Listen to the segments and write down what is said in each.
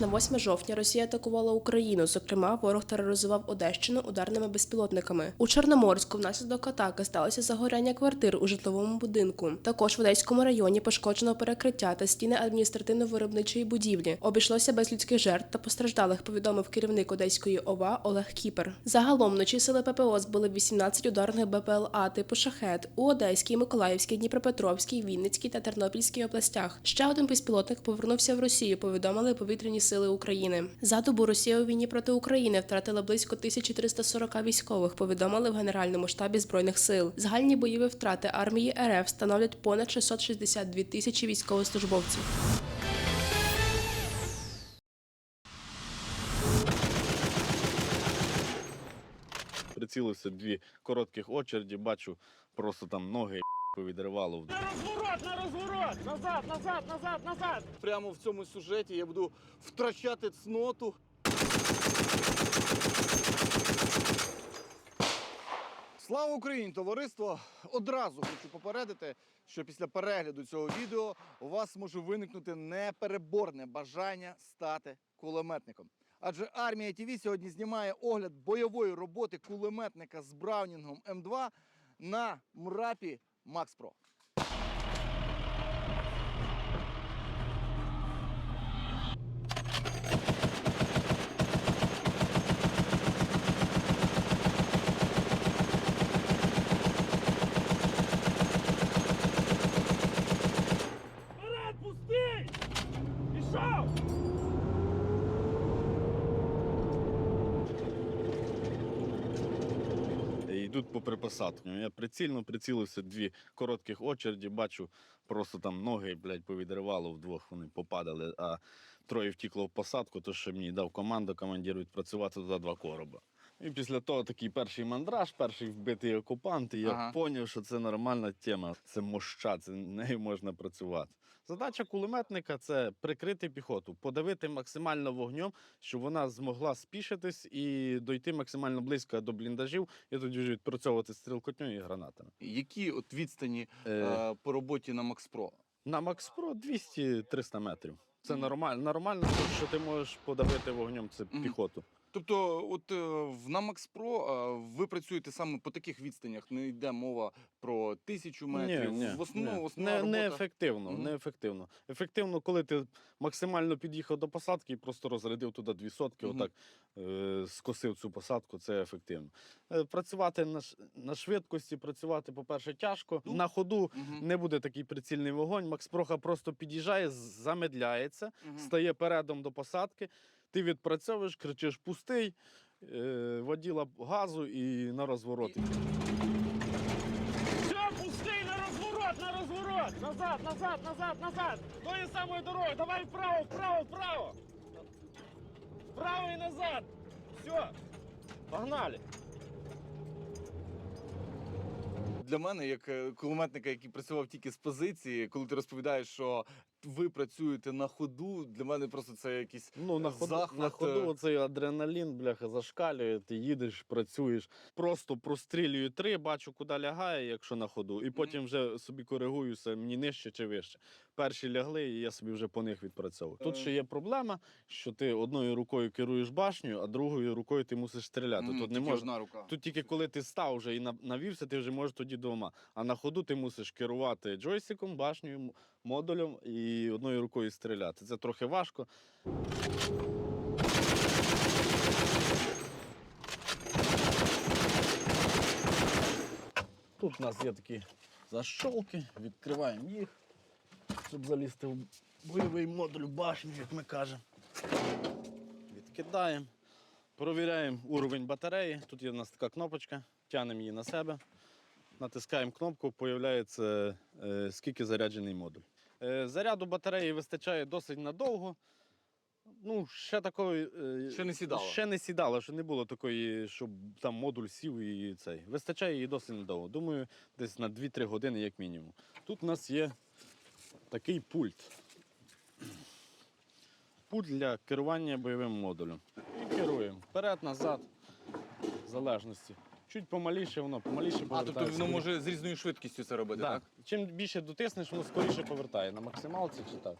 на 8 жовтня Росія атакувала Україну. Зокрема, ворог тероризував Одещину ударними безпілотниками. У Чорноморську внаслідок атаки сталося загоряння квартир у житловому будинку. Також в Одеському районі пошкоджено перекриття та стіни адміністративно-виробничої будівлі. Обійшлося без людських жертв та постраждалих. Повідомив керівник Одеської ОВА Олег Кіпер. Загалом вночі сили ППО збили 18 ударних БПЛА типу шахет у Одеській, Миколаївській, Дніпропетровській, Вінницькій та Тернопільській областях. Ще один безпілотник повернувся в Росію. Повідомили повітряні сили України. За добу Росія у війні проти України втратила близько 1340 військових. Повідомили в Генеральному штабі збройних сил. Загальні бойові втрати армії РФ становлять понад 662 тисячі військовослужбовців. Прицілився дві коротких очереді, бачу, просто там ноги повідривало. На розворот, на розворот! Назад, назад, назад, назад! Прямо в цьому сюжеті я буду втрачати цноту. Слава Україні, товариство! Одразу хочу попередити, що після перегляду цього відео у вас може виникнути непереборне бажання стати кулеметником. Адже армія ТВ сьогодні знімає огляд бойової роботи кулеметника з Браунінгом М2 на Мрапі Макс Про. Вперед, пустий! Пішов! І посадку. Я прицільно прицілився дві коротких очереді, бачу, просто там ноги, блядь, повідривало вдвох, вони попадали, а троє втікло в посадку, то що мені дав команду, командир відпрацювати туди два короба. І після того такий перший мандраж, перший вбитий окупант, і я Ага. зрозумів, що це нормальна тема. Це моща, це нею можна працювати. Задача кулеметника це прикрити піхоту, подавити максимально вогнем, щоб вона змогла спішитись і дойти максимально близько до бліндажів, і тоді вже відпрацьовувати стрілкотню і гранатами. Які от відстані Е, по роботі на Макс Про? на Макс Про 200-300 метрів. Це нормально. Нормально, що ти можеш подавити вогнем це Мгм. піхоту. Тобто, от е, в на е, ви працюєте саме по таких відстанях. Не йде мова про тисячу метрів. в основному ні. основна не, робота... неефективно, Мгм. неефективно. Ефективно, коли ти максимально під'їхав до посадки і просто розрядив туди дві сотки, Мгм. отак е, скосив цю посадку, це ефективно. Е, працювати на, на швидкості, працювати, по-перше, тяжко. Ну, На ходу Мгм. не буде такий прицільний вогонь. Макс Проха просто під'їжджає, замедляється, Мгм. стає передом до посадки. Ти відпрацьовуєш, кричиш пустий, е, воділа газу і на розвороті. Все, пустий на розворот, на розворот! Назад, назад, назад, назад! Тої самої дороги, давай вправо, вправо, вправо! Вправо і назад! Все, погнали! Для мене, як е, кулеметника, який працював тільки з позиції, коли ти розповідаєш, що ви працюєте на ходу, для мене просто це якийсь Ну, на ходу, захват, на е, ходу оцей адреналін, бляха, зашкалює, ти їдеш, працюєш. Просто прострілюю три, бачу, куди лягає, якщо на ходу, і потім вже собі коригуюся, мені нижче чи вище. Перші лягли, і я собі вже по них відпрацьовую. Тут Е. ще є проблема, що ти одною рукою керуєш башнею, а другою рукою ти мусиш стріляти. Мгм, Тут не тільки можна. одна рука. Тут тільки коли ти став вже і на- навівся, ти вже можеш тоді двома. А на ходу ти мусиш керувати джойстиком, башнею, м- модулем і одною рукою стріляти. Це трохи важко. Тут у нас є такі защолки, відкриваємо їх, щоб залізти в бойовий модуль башні, як ми кажемо. Відкидаємо. Провіряємо уровень батареї. Тут є у нас така кнопочка, тягнемо її на себе, натискаємо кнопку, появляється е, скільки заряджений модуль. Е, заряду батареї вистачає досить надовго. Ну, ще такої. е, Ще не сідало. Ще не сідало, що не було такої, щоб там модуль сів і цей. Вистачає її досить надовго. Думаю, десь на 2-3 години, як мінімум. Тут у нас є такий пульт. Пульт для керування бойовим модулем. І керуємо вперед, назад, в залежності. Чуть помаліше воно, помаліше А, тобто воно ну, може з різною швидкістю це робити, так? так? Чим більше дотиснеш, воно скоріше повертає. На максималці чи так.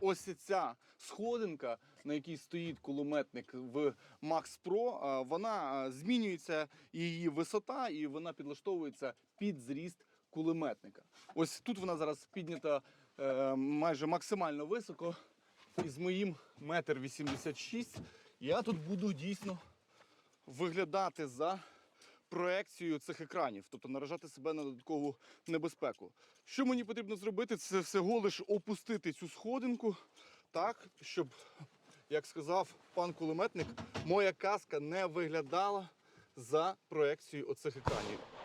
Ось ця сходинка, на якій стоїть кулеметник в Max Pro, вона змінюється її висота, і вона підлаштовується під зріст кулеметника. Ось тут вона зараз піднята е, майже максимально високо. І з моїм метр вісімдесят шість я тут буду дійсно виглядати за проекцією цих екранів, тобто наражати себе на додаткову небезпеку. Що мені потрібно зробити, це всього лиш опустити цю сходинку так, щоб, як сказав пан кулеметник, моя каска не виглядала за проекцією оцих екранів.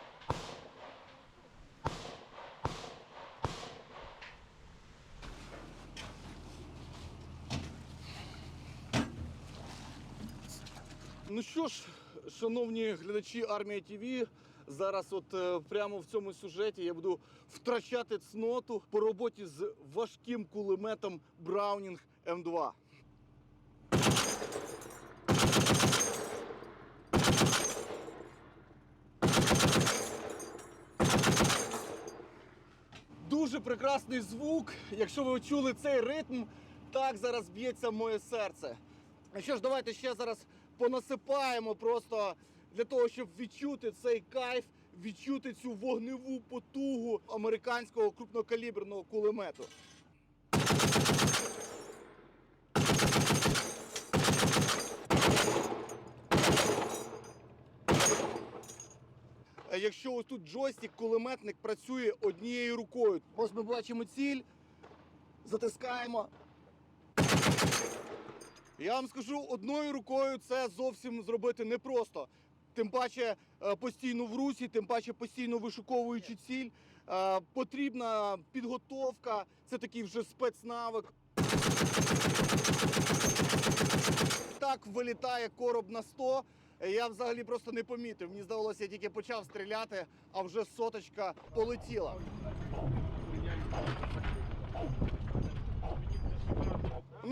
Ну що ж, шановні глядачі армія ТВ, зараз от е, прямо в цьому сюжеті я буду втрачати цноту по роботі з важким кулеметом Браунінг М2. Дуже прекрасний звук. Якщо ви чули цей ритм, так зараз б'ється моє серце. Що ж, давайте ще зараз понасипаємо просто для того, щоб відчути цей кайф, відчути цю вогневу потугу американського крупнокаліберного кулемету. Е, Якщо ось тут джойстик, кулеметник працює однією рукою. Ось ми бачимо ціль, затискаємо. Я вам скажу, одною рукою це зовсім зробити непросто. Тим паче е, постійно в русі, тим паче постійно вишуковуючи ціль. Е, Потрібна підготовка, це такий вже спецнавик. Так вилітає короб на 100. Е, Я взагалі просто не помітив. Мені здавалося, я тільки почав стріляти, а вже соточка полетіла.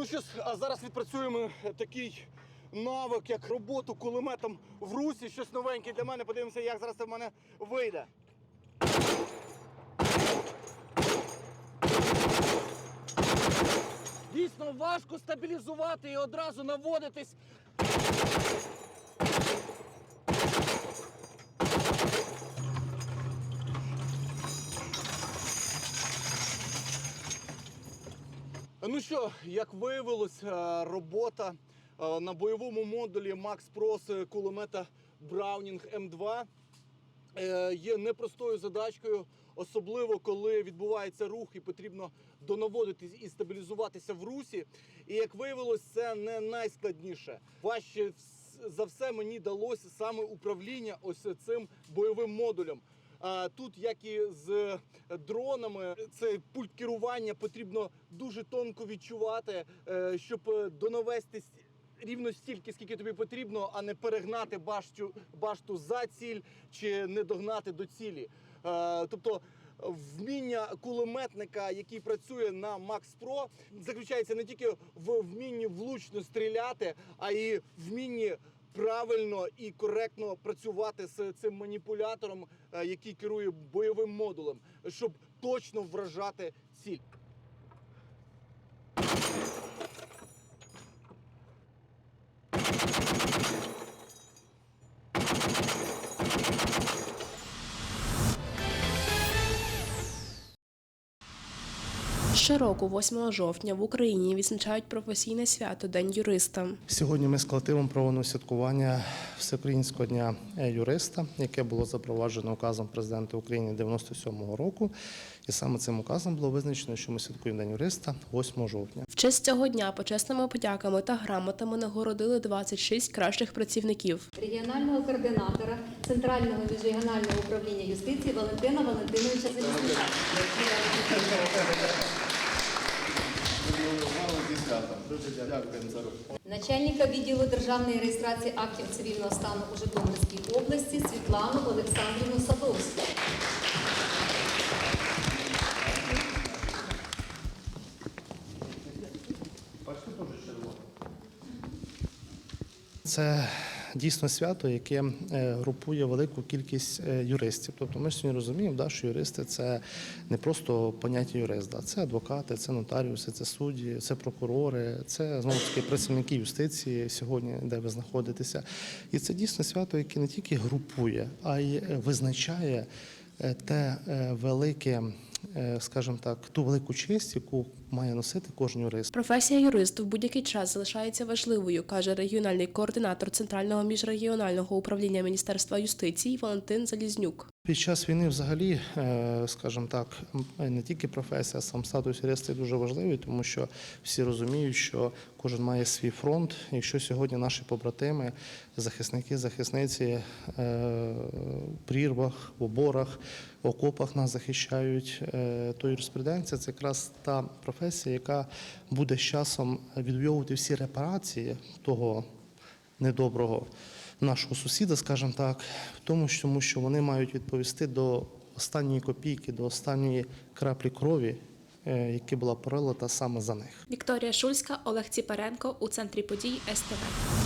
Ну що а зараз відпрацюємо такий навик, як роботу кулеметом в русі. Щось новеньке для мене. Подивимося, як зараз це в мене вийде. Дійсно важко стабілізувати і одразу наводитись. Ну що, як виявилось, е, робота е, на бойовому модулі Max Pro з кулемета M2 е, є непростою задачкою, особливо коли відбувається рух і потрібно донаводитись і стабілізуватися в русі. І як виявилось, це не найскладніше. Важче за все мені далося саме управління ось цим бойовим модулем. А Тут, як і з дронами, цей пульт керування потрібно дуже тонко відчувати, е, щоб е, донавести с- рівно стільки, скільки тобі потрібно, а не перегнати башту, башту за ціль чи не догнати до цілі. Е, Тобто вміння кулеметника, який працює на Max Pro, заключається не тільки в вмінні влучно стріляти, а й вмінні правильно і коректно працювати з цим маніпулятором, е, який керує бойовим модулем, щоб точно вражати ціль. Щороку, 8 жовтня, в Україні відзначають професійне свято День юриста. Сьогодні ми з колективом проводимо святкування Всеукраїнського дня юриста, яке було запроваджено указом президента України 97-го року. І саме цим указом було визначено, що ми святкуємо День юриста 8 жовтня. В честь цього дня почесними подяками та грамотами нагородили 26 кращих працівників. регіонального координатора Центрального міжрегіонального управління юстиції Валентина Валентиновича Залізника. Начальника відділу державної реєстрації актів цивільного стану у Житомирській області Світлану Олександрівну Садовську. Це дійсно свято, яке е, групує велику кількість е, юристів. Тобто ми ж сьогодні розуміємо, да, що юристи це не просто поняття юрист, да, це адвокати, це нотаріуси, це судді, це прокурори, це знову таки працівники юстиції сьогодні, де ви знаходитеся. І це дійсно свято, яке не тільки групує, а й е, визначає те велике, скажімо так, ту велику честь, яку має носити кожен юрист. Професія юристу в будь-який час залишається важливою, каже регіональний координатор Центрального міжрегіонального управління Міністерства юстиції Валентин Залізнюк. Під час війни, взагалі, е, скажімо так, не тільки професія, а сам статус юриста дуже важливий, тому що всі розуміють, що кожен має свій фронт. Якщо сьогодні наші побратими, захисники, захисниці е, в прірвах, в оборах, окопах нас захищають, е, то юриспруденція це якраз та професія, яка буде з часом відвоювати всі репарації того недоброго нашого сусіда, скажімо так, в тому, тому що вони мають відповісти до останньої копійки, до останньої краплі крові, е, яка була пролита саме за них. Вікторія Шульська, Олег Ціпаренко у центрі подій СТВ.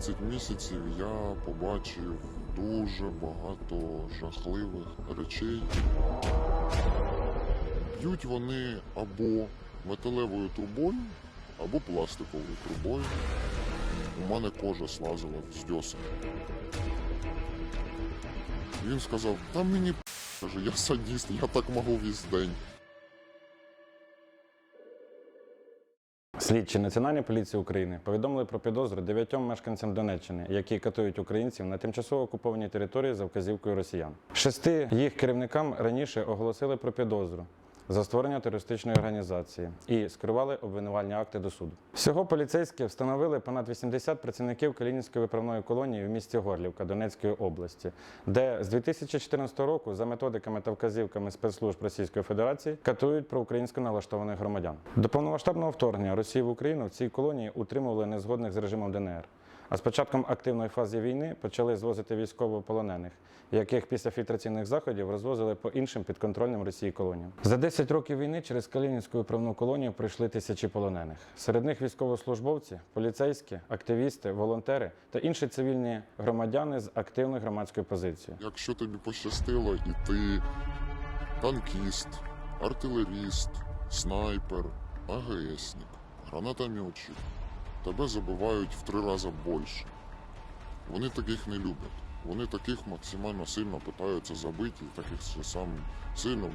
За 20 місяців я побачив дуже багато жахливих речей. Б'ють вони або металевою трубою, або пластиковою трубою. У мене кожа слазила з дьосин. Він сказав, та мені каже, я садіст, я так можу весь день. Слідчі Національної поліції України повідомили про підозру дев'ятьом мешканцям Донеччини, які катують українців на тимчасово окупованій території за вказівкою росіян. Шести їх керівникам раніше оголосили про підозру за створення терористичної організації і скерували обвинувальні акти до суду. Всього поліцейські встановили понад 80 працівників Калінінської виправної колонії в місті Горлівка Донецької області, де з 2014 року за методиками та вказівками спецслужб Російської Федерації катують проукраїнсько налаштованих громадян. До повномасштабного вторгнення Росії в Україну в цій колонії утримували незгодних з режимом ДНР. А з початком активної фази війни почали звозити військовополонених, яких після фільтраційних заходів розвозили по іншим підконтрольним Росії колоніям. За 10 років війни через Калінінську правну колонію прийшли тисячі полонених. Серед них військовослужбовці, поліцейські, активісти, волонтери та інші цивільні громадяни з активною громадською позицією. Якщо тобі пощастило, і ти танкіст, артилеріст, снайпер, АГСник, гранатометчик, тебе забивають в три рази більше. Вони таких не люблять. Вони таких максимально сильно питаються забити, таких сам сильно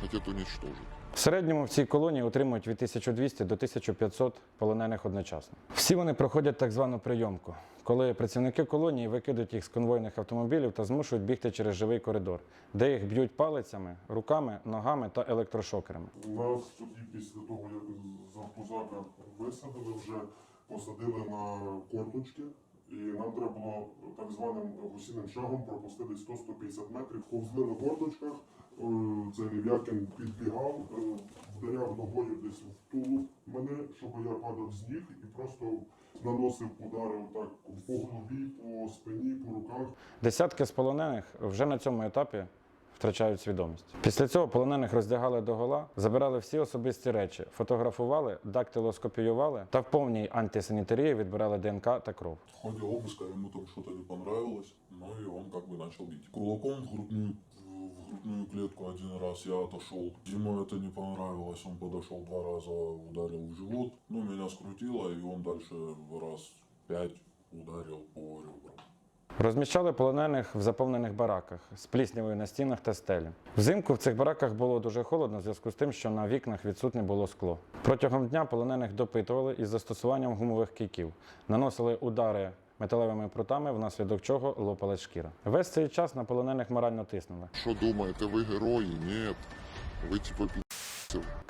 хочуть уничтожити. В середньому в цій колонії утримують від 1200 до 1500 полонених одночасно. Всі вони проходять так звану прийомку, коли працівники колонії викидують їх з конвойних автомобілів та змушують бігти через живий коридор, де їх б'ють палицями, руками, ногами та електрошокерами. Нас тоді після того, як з висадили, вже посадили на корточки, і нам треба було так званим гусіним шагом пропустити 100-150 метрів. Повзли на корточках, цей Лів'якін підбігав, е, вдаряв ногою десь в тулуб мене, щоб я падав з ніг і просто наносив удари так по голові, по спині, по руках. Десятки з полонених вже на цьому етапі втрачають свідомість. Після цього полонених роздягали до гола, забирали всі особисті речі, фотографували, дактилоскопіювали та в повній антисанітарії відбирали ДНК та кров. В ходе обыска ему там что-то не понравилось, ну и он как бы начал бить. Кулаком в грудную, в грудную клетку один раз я отошел. Ему это не понравилось, он подошел два раза, ударил в живот. Ну, меня скрутило, и он дальше раз пять ударил по ребрам. Розміщали полонених в заповнених бараках з пліснявою на стінах та стелі. Взимку в цих бараках було дуже холодно в зв'язку з тим, що на вікнах відсутне було скло. Протягом дня полонених допитували із застосуванням гумових кийків, наносили удари металевими прутами, внаслідок чого лопалась шкіра. Весь цей час на полонених морально тиснули. Що думаєте, ви герої? Ні. Ви типу.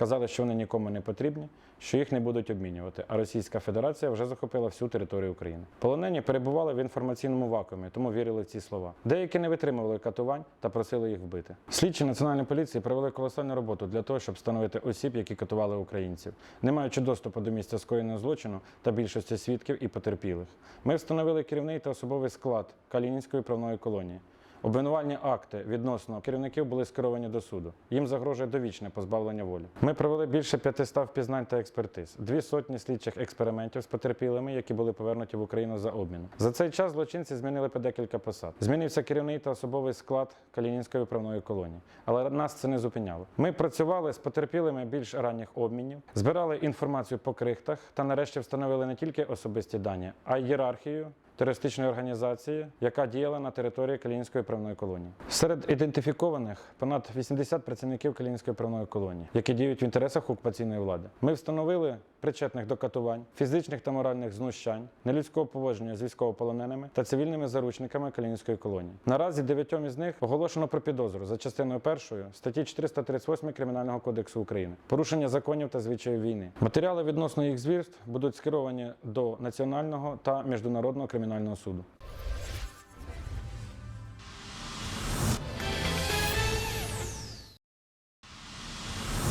Казали, що вони нікому не потрібні, що їх не будуть обмінювати. А Російська Федерація вже захопила всю територію України. Полонені перебували в інформаційному вакуумі, тому вірили в ці слова. Деякі не витримували катувань та просили їх вбити. Слідчі національної поліції провели колосальну роботу для того, щоб встановити осіб, які катували українців, не маючи доступу до місця скоєного злочину та більшості свідків і потерпілих. Ми встановили керівний та особовий склад Калінінської правної колонії. Обвинувальні акти відносно керівників були скеровані до суду. Їм загрожує довічне позбавлення волі. Ми провели більше 500 впізнань та експертиз, дві сотні слідчих експериментів з потерпілими, які були повернуті в Україну за обміном. За цей час злочинці змінили по декілька посад. Змінився керівний та особовий склад Калінінської виправної колонії. Але нас це не зупиняло. Ми працювали з потерпілими більш ранніх обмінів, збирали інформацію по крихтах та нарешті встановили не тільки особисті дані, а й ієрархію терористичної організації, яка діяла на території Калінінської правної колонії. Серед ідентифікованих понад 80 працівників Калінінської правної колонії, які діють в інтересах окупаційної влади. Ми встановили причетних до катувань, фізичних та моральних знущань, нелюдського поводження з військовополоненими та цивільними заручниками Калінінської колонії. Наразі дев'ятьом із них оголошено про підозру за частиною першої статті 438 Кримінального кодексу України порушення законів та звичаїв війни. Матеріали відносно їх звірств будуть скеровані до національного та міжнародного кримінального суду.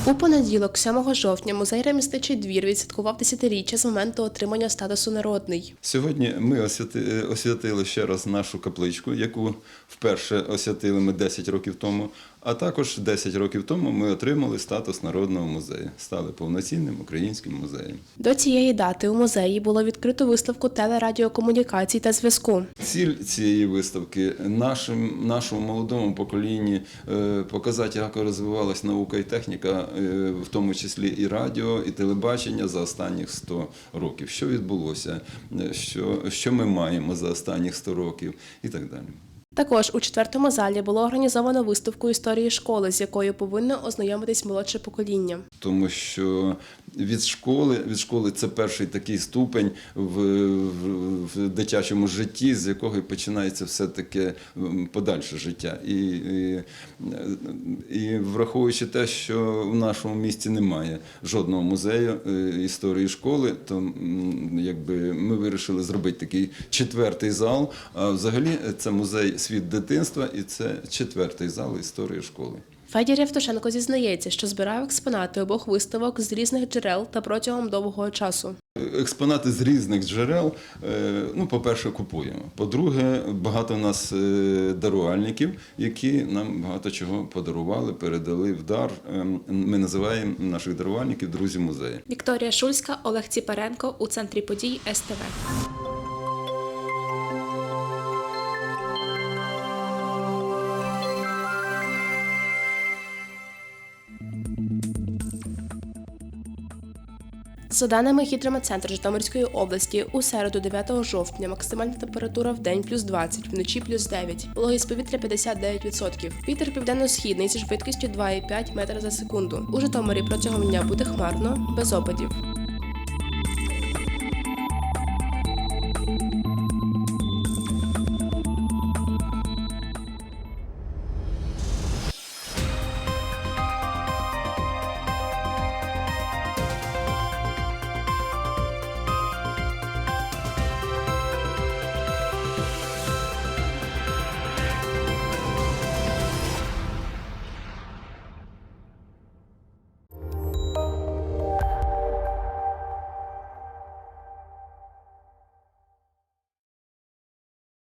У понеділок, 7 жовтня, музей Ремісничий двір відсвяткував десятиріччя з моменту отримання статусу народний. Сьогодні ми освяти- освятили ще раз нашу капличку, яку вперше освятили ми 10 років тому. А також 10 років тому ми отримали статус народного музею, стали повноцінним українським музеєм. До цієї дати у музеї було відкрито виставку телерадіокомунікацій та зв'язку. Ціль цієї виставки нашим, нашому молодому поколінні е, показати, як розвивалась наука і техніка, е, в тому числі і радіо, і телебачення за останніх 100 років. Що відбулося, е, що, що ми маємо за останніх 100 років і так далі. Також у четвертому залі було організовано виставку історії школи, з якою повинно ознайомитись молодше покоління. Тому що від школи, від школи це перший такий ступень в, в, дитячому житті, з якого і починається все таке подальше життя. І, і, і враховуючи те, що в нашому місті немає жодного музею е, історії школи, то якби ми вирішили зробити такий четвертий зал. А взагалі це музей світ дитинства, і це четвертий зал історії школи. Федір Євтушенко зізнається, що збирав експонати обох виставок з різних джерел та протягом довгого часу. Експонати з різних джерел. е, Ну, по-перше, купуємо. По-друге, багато у нас е, дарувальників, які нам багато чого подарували, передали в дар. Ем, Ми називаємо наших дарувальників друзі музею. Вікторія Шульська, Олег Ціпаренко у центрі подій СТВ. За даними гідрометцентру Житомирської області, у середу 9 жовтня максимальна температура в день плюс 20, вночі плюс 9, вологість повітря 59%. Вітер південно-східний зі швидкістю 2,5 метра за секунду. У Житомирі протягом дня буде хмарно, без опадів.